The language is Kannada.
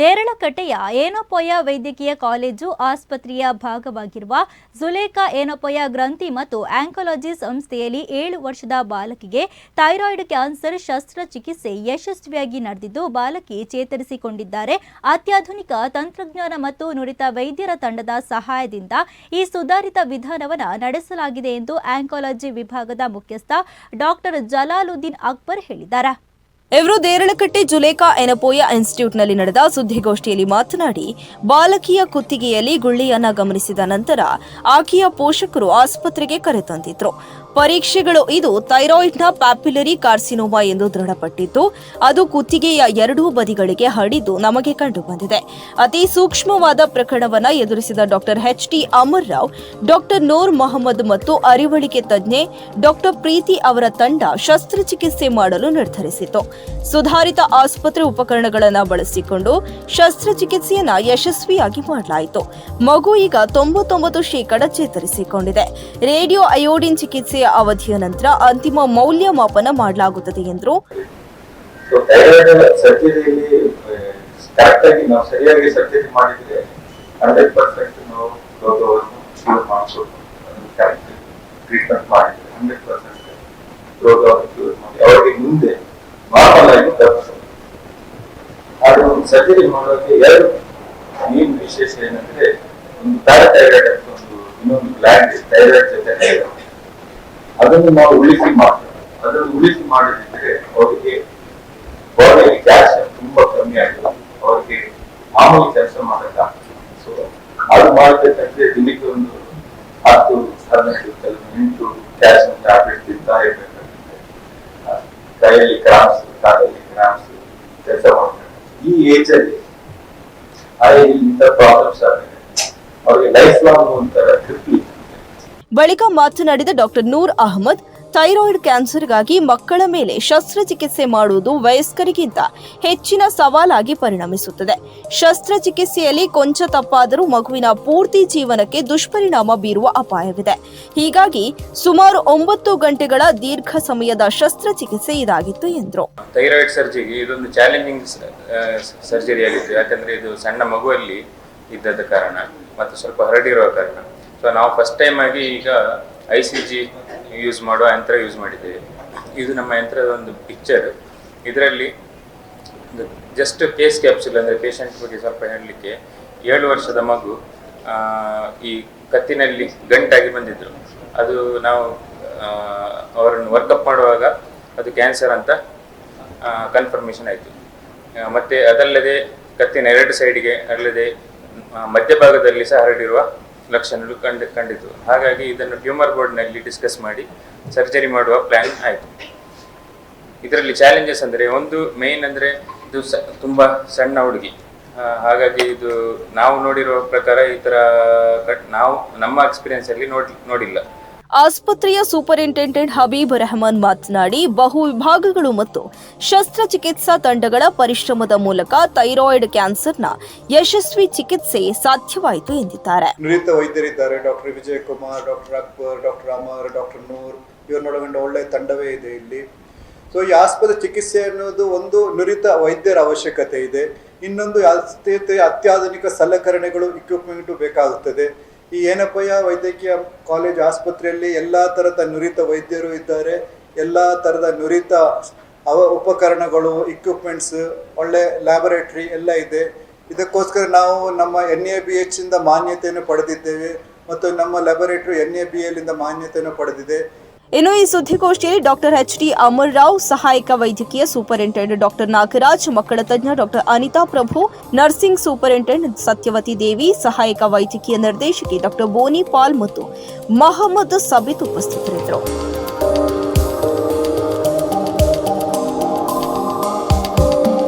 ದೇರಳಕಟ್ಟೆಯ ಏನೋಪೊಯ ವೈದ್ಯಕೀಯ ಕಾಲೇಜು ಆಸ್ಪತ್ರೆಯ ಭಾಗವಾಗಿರುವ ಜುಲೇಖಾ ಏನೋಪೊಯ ಗ್ರಂಥಿ ಮತ್ತು ಆಂಕಾಲಜಿ ಸಂಸ್ಥೆಯಲ್ಲಿ ಏಳು ವರ್ಷದ ಬಾಲಕಿಗೆ ಥೈರಾಯ್ಡ್ ಕ್ಯಾನ್ಸರ್ ಶಸ್ತ್ರಚಿಕಿತ್ಸೆ ಯಶಸ್ವಿಯಾಗಿ ನಡೆದಿದ್ದು, ಬಾಲಕಿ ಚೇತರಿಸಿಕೊಂಡಿದ್ದಾರೆ. ಅತ್ಯಾಧುನಿಕ ತಂತ್ರಜ್ಞಾನ ಮತ್ತು ನುರಿತ ವೈದ್ಯರ ತಂಡದ ಸಹಾಯದಿಂದ ಈ ಸುಧಾರಿತ ವಿಧಾನವನ್ನು ನಡೆಸಲಾಗಿದೆ ಎಂದು ಆಂಕಾಲಜಿ ವಿಭಾಗದ ಮುಖ್ಯಸ್ಥ ಡಾಕ್ಟರ್ ಜಲಾಲುದ್ದೀನ್ ಅಕ್ಬರ್ ಹೇಳಿದ್ದಾರೆ. ಇವರು ದೇರಳಕಟ್ಟೆ ಜುಲೇಕಾ ಎನಪೋಯ ಇನ್ಸ್ಟಿಟ್ಯೂಟ್ನಲ್ಲಿ ನಡೆದ ಸುದ್ದಿಗೋಷ್ಠಿಯಲ್ಲಿ ಮಾತನಾಡಿ, ಬಾಲಕಿಯ ಕುತ್ತಿಗೆಯಲ್ಲಿ ಗುಳ್ಳಿಯನ್ನ ಗಮನಿಸಿದ ನಂತರ ಆಕೆಯ ಪೋಷಕರು ಆಸ್ಪತ್ರೆಗೆ ಕರೆತಂದಿದ್ರು. ಪರೀಕ್ಷೆಗಳು, ಇದು ಥೈರಾಯ್ಡ್ನ ಪ್ಯಾಪ್ಯುಲರಿ ಕಾರ್ಸಿನೋಮಾ ಎಂದು ದೃಢಪಟ್ಟಿದ್ದು ಅದು ಕುತ್ತಿಗೆಯ ಎರಡೂ ಬದಿಗಳಿಗೆ ಹಡಿದು ನಮಗೆ ಕಂಡುಬಂದಿದೆ. ಅತಿ ಸೂಕ್ಷ್ಮವಾದ ಪ್ರಕರಣವನ್ನ ಎದುರಿಸಿದ doctor H T Amar Rao doctor Noor Mohammed ಮತ್ತು ಅರಿವಳಿಕೆ ತಜ್ಞೆ ಡಾಕ್ಟರ್ ಪ್ರೀತಿ ಅವರ ತಂಡ ಶಸ್ತ್ರಚಿಕಿತ್ಸೆ ಮಾಡಲು ನಿರ್ಧರಿಸಿತು ಸುಧಾರಿತ ಆಸ್ಪತ್ರೆ ಉಪಕರಣಗಳನ್ನು ಬಳಸಿಕೊಂಡು ಶಸ್ತ್ರಚಿಕಿತ್ಸೆಯನ್ನು ಯಶಸ್ವಿಯಾಗಿ ಮಾಡಲಾಯಿತು. ಮಗು ಈಗ ತೊಂಬತ್ತೊಂಬತ್ತು ಶೇಕಡ ಚೇತರಿಸಿಕೊಂಡಿದೆ. ರೇಡಿಯೋ ಅಯೋಡಿನ್ ಚಿಕಿತ್ಸೆಯ ಅವಧಿಯ ನಂತರ ಅಂತಿಮ ಮೌಲ್ಯಮಾಪನ ಮಾಡಲಾಗುತ್ತದೆ ಎಂದರು. ಮುಂದೆ ಸರ್ಜರಿ ಮಾಡೋಕೆ ಎರಡು ಮೇನ್ ವಿಶೇಷ ಏನಂದ್ರೆ, ಒಂದು ಪ್ಯಾರಾಥೈರಾಯ್ಡ್ ಅಂತ ಒಂದು ಇನ್ನೊಂದು ಗ್ಲ್ಯಾಂಡ್ ಥೈರಾಯ್ಡ್ ಜೊತೆ ಅದನ್ನು ನಾವು ಉಳಿಸಿ ಮಾಡ್ತೇವೆ. ಅದನ್ನು ಉಳಿಸಿ ಮಾಡದಿದ್ರೆ ಅವರಿಗೆ ಬಾಡಿಯಲ್ಲಿ ಕ್ಯಾಶ್ ತುಂಬಾ ಕಮ್ಮಿ ಆಗಿದೆ ಅವರಿಗೆ ಮಾಮೂಲಿ ಕೆಲಸ ಮಾಡೋಕ್ಕಾಗ್ತದೆ ಸೊ ಅದು ಮಾಡಬೇಕಂದ್ರೆ ದಿನಕ್ಕೆ ಒಂದು ಹತ್ತು, ಹದಿನೈದು ಕೆಲವು ಎಂಟು ಕ್ಯಾಶ್ ಟ್ಯಾಬ್ಲೆಟ್ ತಿಂತಾ ಇರ್ಬೇಕಾಗುತ್ತೆ. ಕೈಯಲ್ಲಿ ಕ್ರಾಮ್ಸ್, ಕಾಲಲ್ಲಿ ಕ್ರಾಮ್ಸ್ ಕೆಲಸ ಮಾಡ್ತಾರೆ. ಈ ಏಜ್ ಅಲ್ಲಿ ಇಂಥ ಪ್ರಾಬ್ಲಮ್ಸ್ ಆಗಿದೆ ಅವ್ರಿಗೆ ಲೈಫ್ ಲಾಂಗ್ ಒಂಥರ ಬಳಿಕ ಮಾತನಾಡಿದ ಡಾಕ್ಟರ್ ನೂರ್ ಅಹಮದ್, ಥೈರಾಯ್ಡ್ ಕ್ಯಾನ್ಸರ್ಗಾಗಿ ಮಕ್ಕಳ ಮೇಲೆ ಶಸ್ತ್ರಚಿಕಿತ್ಸೆ ಮಾಡುವುದು ವಯಸ್ಕರಿಗಿಂತ ಹೆಚ್ಚಿನ ಸವಾಲಾಗಿ ಪರಿಣಮಿಸುತ್ತದೆ. ಶಸ್ತ್ರಚಿಕಿತ್ಸೆಯಲ್ಲಿ ಕೊಂಚ ತಪ್ಪಾದರೂ ಮಗುವಿನ ಪೂರ್ತಿ ಜೀವನಕ್ಕೆ ದುಷ್ಪರಿಣಾಮ ಬೀರುವ ಅಪಾಯವಿದೆ. ಹೀಗಾಗಿ ಸುಮಾರು ಒಂಬತ್ತು ಗಂಟೆಗಳ ದೀರ್ಘ ಸಮಯದ ಶಸ್ತ್ರಚಿಕಿತ್ಸೆ ಇದಾಗಿತ್ತು ಎಂದರು. ಥೈರಾಯ್ಡ್ ಸರ್ಜರಿ ಇದೊಂದು ಚಾಲೆಂಜಿಂಗ್ ಸರ್ಜರಿ ಆಗಿತ್ತು ಯಾಕಂದ್ರೆ ಇದು ಸಣ್ಣ ಮಗುವಲ್ಲಿ ಇದ್ದದ ಕಾರಣ, ಮತ್ತು ಸ್ವಲ್ಪ ಹರಡಿರುವ ಕಾರಣ. ಸೊ ನಾವು ಫಸ್ಟ್ ಟೈಮ್ ಆಗಿ ಈಗ ಐ ಸಿ ಜಿ ಯೂಸ್ ಮಾಡುವ ಯಂತ್ರ ಯೂಸ್ ಮಾಡಿದ್ದೇವೆ. ಇದು ನಮ್ಮ ಯಂತ್ರದ ಒಂದು ಪಿಕ್ಚರ್ ಇದರಲ್ಲಿ ಜಸ್ಟ್ ಕೇಸ್ ಕ್ಯಾಪ್ಸುಲ್ ಅಂದರೆ ಪೇಷಂಟ್ ಬಗ್ಗೆ ಸ್ವಲ್ಪ ಹೇಳಲಿಕ್ಕೆ ಏಳು ವರ್ಷದ ಮಗು ಈ ಕತ್ತಿನಲ್ಲಿ ಗಂಟಾಗಿ ಬಂದಿದ್ದರು ಅದು ನಾವು ಅವರನ್ನು ವರ್ಕಪ್ ಮಾಡುವಾಗ ಅದು ಕ್ಯಾನ್ಸರ್ ಅಂತ ಕನ್ಫರ್ಮೇಷನ್ ಆಯಿತು. ಮತ್ತು ಅದಲ್ಲದೆ ಕತ್ತಿನ ಎರಡು ಸೈಡಿಗೆ ಅಲ್ಲದೆ ಮಧ್ಯಭಾಗದಲ್ಲಿ ಸಹ ಹರಡಿರುವ ಲಕ್ಷಣಗಳು ಕಂಡು ಕಂಡಿತು ಹಾಗಾಗಿ ಇದನ್ನು ಟ್ಯೂಮರ್ ಬೋರ್ಡ್ನಲ್ಲಿ ಡಿಸ್ಕಸ್ ಮಾಡಿ ಸರ್ಜರಿ ಮಾಡುವ ಪ್ಲ್ಯಾನ್ ಆಯಿತು. ಇದರಲ್ಲಿ ಚಾಲೆಂಜಸ್ ಅಂದರೆ ಒಂದು ಮೇನ್ ಅಂದರೆ ಇದು ಸ, ತುಂಬ ಸಣ್ಣ ಹುಡುಗಿ. ಹಾಗಾಗಿ ಇದು ನಾವು ನೋಡಿರುವ ಪ್ರಕಾರ ಈ ಥರ ಕಟ್ ನಾವು ನಮ್ಮ ಎಕ್ಸ್ಪೀರಿಯನ್ಸಲ್ಲಿ ನೋಡಿ, ನೋಡಿಲ್ಲ. ಆಸ್ಪತ್ರೆಯ ಸೂಪರಿಂಟೆಂಡೆಂಟ್ ಹಬೀಬ್ ರೆಹಮಾನ್ ಮಾತನಾಡಿ, ಬಹು ವಿಭಾಗಗಳು ಮತ್ತು ಶಸ್ತ್ರಚಿಕಿತ್ಸಾ ತಂಡಗಳ ಪರಿಶ್ರಮದ ಮೂಲಕ ಥೈರಾಯ್ಡ್ ಕ್ಯಾನ್ಸರ್ನ ಯಶಸ್ವಿ ಚಿಕಿತ್ಸೆ ಸಾಧ್ಯವಾಯಿತು ಎಂದಿದ್ದಾರೆ. ನುರಿತ ವೈದ್ಯರಿದ್ದಾರೆ. Doctor Vijay Kumar doctor Akbar, doctor Amar doctor Noor ಇವ್ರನ್ನೊಳಗೊಂಡ ಒಳ್ಳೆಯ ತಂಡವೇ ಇದೆ ಇಲ್ಲಿ. ಸೊ ಈ ಆಸ್ಪತ್ರೆ ಚಿಕಿತ್ಸೆ ಅನ್ನೋದು ಒಂದು ನುರಿತ ವೈದ್ಯರ ಅವಶ್ಯಕತೆ ಇದೆ. ಇನ್ನೊಂದು ಅತ್ಯಾಧುನಿಕ ಸಲಕರಣೆಗಳು ಇಕ್ವಿಪ್ಮೆಂಟು ಬೇಕಾಗುತ್ತದೆ. ಈ ಏನಪ್ಪಯ್ಯ ವೈದ್ಯಕೀಯ ಕಾಲೇಜ್ ಆಸ್ಪತ್ರೆಯಲ್ಲಿ ಎಲ್ಲ ಥರದ ನುರಿತ ವೈದ್ಯರು ಇದ್ದಾರೆ. ಎಲ್ಲ ಥರದ ನುರಿತ ಅವ ಉಪಕರಣಗಳು ಇಕ್ವಿಪ್ಮೆಂಟ್ಸ್ ಒಳ್ಳೆ ಲ್ಯಾಬೊರೇಟ್ರಿ ಎಲ್ಲ ಇದೆ. ಇದಕ್ಕೋಸ್ಕರ ನಾವು ನಮ್ಮ ಎನ್ ಎ ಬಿ ಎಚ್ ಇಂದ ಮಾನ್ಯತೆಯನ್ನು ಪಡೆದಿದ್ದೇವೆ ಮತ್ತು ನಮ್ಮ laboratory N A B L ಇಂದ ಮಾನ್ಯತೆಯನ್ನು ಪಡೆದಿದೆ. ಇನ್ನು ಈ ಸುದ್ದಿಗೋಷ್ಠಿಯಲ್ಲಿ doctor H D Amar Rao ಸಹಾಯಕ ವೈದ್ಯಕೀಯ ಸೂಪರಿಂಟೆಂಡೆಂಟ್ ಡಾಕ್ಟರ್ ನಾಗರಾಜ್ ಮಕ್ಕಳ ತಜ್ಞ doctor Anita Prabhu nursing superintendent Satyavati Devi ಸಹಾಯಕ ವೈದ್ಯಕೀಯ ನಿರ್ದೇಶಕಿ ಡಾಕ್ಟರ್ ಬೋನಿ ಪಾಲ್ ಮತ್ತು ಮಹಮ್ಮದ್ ಸಬಿತ್ ಉಪಸ್ಥಿತರಿದ್ದರು